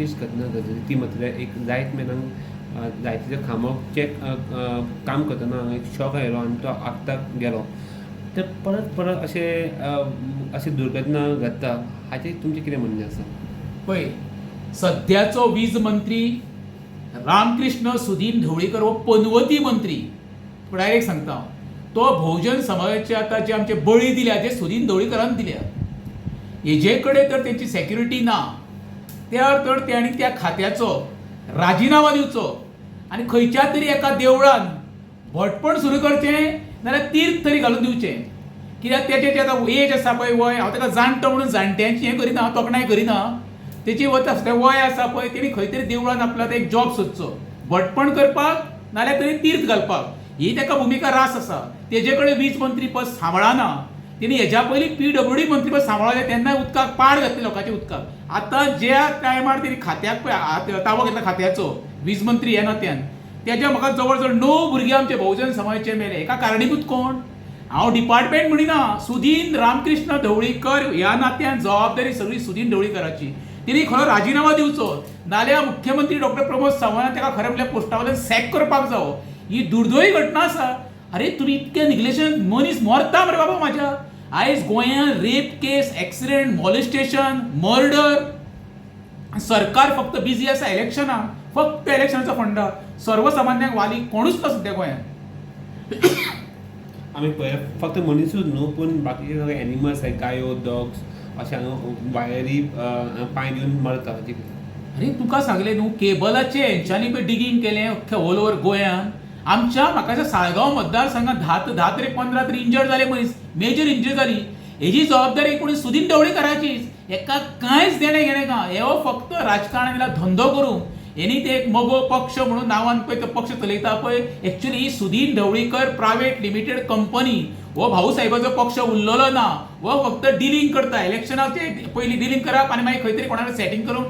नक्कीच घटना घडली ती म्हटल्यार एक जायत मेनांक जायते खांबोचें काम करतना एक शॉक आयलो आनी तो आत्ताक गेलो. तर परत परत अशें अशी दुर्घटना घडटा हाचें तुमचें कितें म्हणणें आसा पळय सध्याचो वीज मंत्री रामकृष्ण सुदीन ढवळीकर हो पनवती मंत्री डायरेक्ट सांगता. हांव. तो भोवजन समाजाचे आतां जे आमचे बळी दिल्या ते सुदीन ढवळीकरान दिल्या हेजे कडेन तर तेंची सेक्युरिटी ना त्या तर तेणी त्या खात्याचो राजिनामा दिवचो आनी खंयच्या तरी एका देवळान भटपण सुरू करचें नाल्यार तीर्थ तरी घालून दिवचें कित्याक तेजें जें आतां एज आसा पळय वय. हांव ताका जाणटो म्हणून जाणट्यांची हें करिना हांव तोखणाय करिना तेची वत आसता तें वय आसा पळय तेणी खंय तरी देवळान आपल्याक एक जॉब सोदचो भटपण करपाक नाल्यार तरी तीर्थ घालपाक. ही ताका भुमिका रास आसा तेजे कडेन वीज मंत्री पद सांबाळना तेणी हेज्या पयलीं पी डब्ल्यू डी मंत्री पद सांबाळलें तेन्ना उदकाक पाड घातली लोकांच्या उदकाक आतां ज्या टायमार तेणी खात्याक पळय हात- ताबो घेतला खात्याचो वीज मंत्री ह्या नात्यान तेज्या म्हाका जवळ जवळ णव भुरगे आमचे बहुजन समाजाचे मेले. एका कारणीभूत कोण? हांव डिपार्टमेंट म्हणिना सुदीन रामकृष्ण ढवळीकर ह्या नात्यान जबाबदारी सगळी सुदीन ढवळीकराची. तिने खरो राजिनामा दिवचो नाल्या मुख्यमंत्री डॉक्टर प्रमोद सावंत ताका खरें म्हणल्यार पोस्टा वयल्यान सॅक करपाक जावो. ही दुर्दैवी घटना आसा अरे तुमी इतके निग्लेशन मनीस मरता मरे बाबा म्हाज्या आयज गोंयांत rape case accident molestation murder सरकार फक्त बिझी आसा इलेक्शनाक फक्त इलेक्शनाचो फंडा सर्वसामान्यांक वाली कोणूच ना सध्या गोंयांत आमी पळय फक्त मनीसूच न्हू पूण बाकीचे सगळे एनिमल्स आसाय गायो डॉग्स अशे हांगा वायरी पांय दिवन मरता अरे तुका सांगले न्हू केबलाचे हेंच्यांनी पळय डिगींग केलें ऑल ओव्हर गोंयांत आमच्या म्हाका साळगांव मतदारसंघात धा धा तरी पंदरा तरी इंजर्ड जाले मनीस मेजर इंजरी जाली हेजी जबाबदारी कोणी सुदीन ढवळीकराचीच हेका कांयच देणें घेणें ना हे हो फक्त राजकारणाला धंदो करूंक हेणी ते एक मगो पक्ष म्हणून नांवान पळय तो पक्ष चलयता पळय एक्च्युली ही Sudin Dhavalikar private limited company हो भाऊ साहेबाचो पक्ष उरलेलो ना. हो फक्त डिलिंग करता. इलेक्शनाचे पयलीं डिलिंग करप आनी मागीर खंय तरी कोणाला सेटिंग करून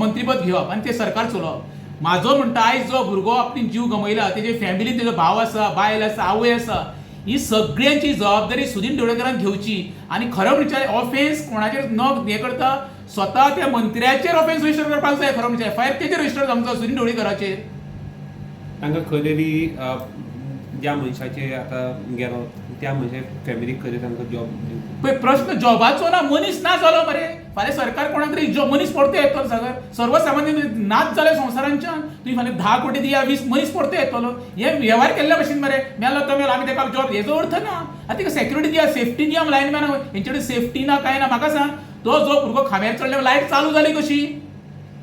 मंत्रीपद घेवप आनी ते सरकार चलोवप म्हाजो म्हणटा आयज जो भुरगो आपली जीव गमयला तेजे फॅमिलीन तेजो भाव आसा बायल आसा आवय आसा ही सगळ्यांची जबाबदारी सुदीन ढवळेकरान घेवची आनी खरो म्हणजे ऑफेन्स कोणाचेर न हें करता स्वता त्या मंत्र्याचेर ऑफेन्स रजिस्टर करपाक जाय खरो म्हणजे एफ आय आर तेचेर रजिस्टर जावंक सुदीन ढवळेकराचेर तांकां खंय तरी ज्या मनशाचे आतां गेलो त्या मनशा फॅमिलीक खंय तांकां जॉब पळय प्रश्न जॉबाचो ना मनीस ना जालो मरे. फाल्यां सरकार कोणाक तरी जो मनीस पडतो येतलो सगळं. सर्वसामान्य नाच जाले संवसारांच्यान तुवें फाल्यां धा कोटी दिया वीस मनीस पडतो येतलो. हे वेव्हार केल्ल्या भशेन मरे मेलो तो मेलो आमी ताका जॉब हेजो अर्थ ना. आतां तिका सेक्युरिटी दिया सेफ्टी दिया लायनमॅन हेंचे कडेन सेफ्टी ना काय ना म्हाका सांग. तो जो भुरगो खांब्यार चडल्या लायट चालू जाली कशी?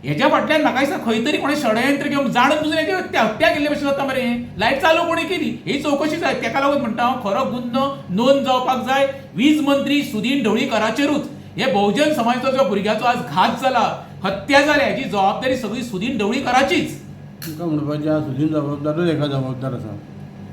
हेज्या फाटल्यान म्हाका दिसता खंय तरी कोणें षडयंत्र घेवन जाणून तुजें हेजे हत्या हत्या केल्ले भशेन जाता मरे. लायट चालू कोणी केली? ही चौकशी जाय तेका लागून म्हणटा हांव खरो गुन्नो नोंद जावपाक जाय. वीज मंत्री सुदीन ढवळीकराचेरूच हे बहुजन समाजाचो जो भुरग्याचो आज घात जाला हत्या जाल्या हेची जबाबदारी सगळी सुदीन ढवळीकराचीच तुका म्हणपाचें आहा सुदीन जबाबदारूच एका जबाबदार आसा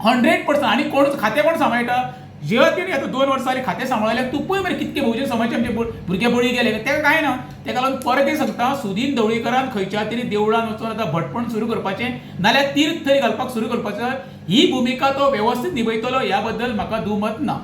हंड्रेड पर्संट आणि कोण खातें कोण सांबाळटा जेव्हा तेणी आता दोन वर्सां जालीं खातें सांबाळल्यार तूं पळय मरे कितके बहुजन समाजाचे आमचे भुर- भुरगे बळी गेले. तेका काय ना? तेका लागून परत एक सांगता सुदीन ढवळीकरान खंयच्या तरी देवळान वचून आतां भटपण सुरू करपाचें. नाल्यार तीर्थ थंय घालपाक सुरू करपाचें. ही भुमिका तो वेवस्थीत निभयतलो ह्या बद्दल म्हाका दुमत ना.